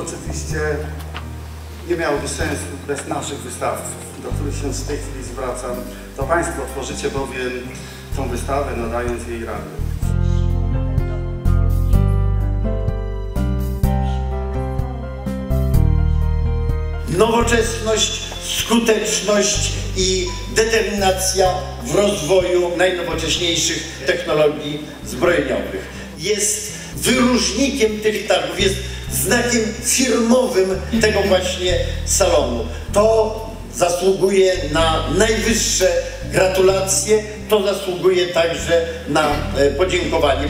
oczywiście nie miałoby sensu bez naszych wystawców, do których się w tej chwili zwracam. To Państwo tworzycie bowiem tą wystawę, nadając jej rangę. nowoczesność, skuteczność i determinacja w rozwoju najnowocześniejszych technologii zbrojeniowych. Jest wyróżnikiem tych targów, jest znakiem firmowym tego właśnie salonu. To zasługuje na najwyższe gratulacje, to zasługuje także na e, podziękowanie.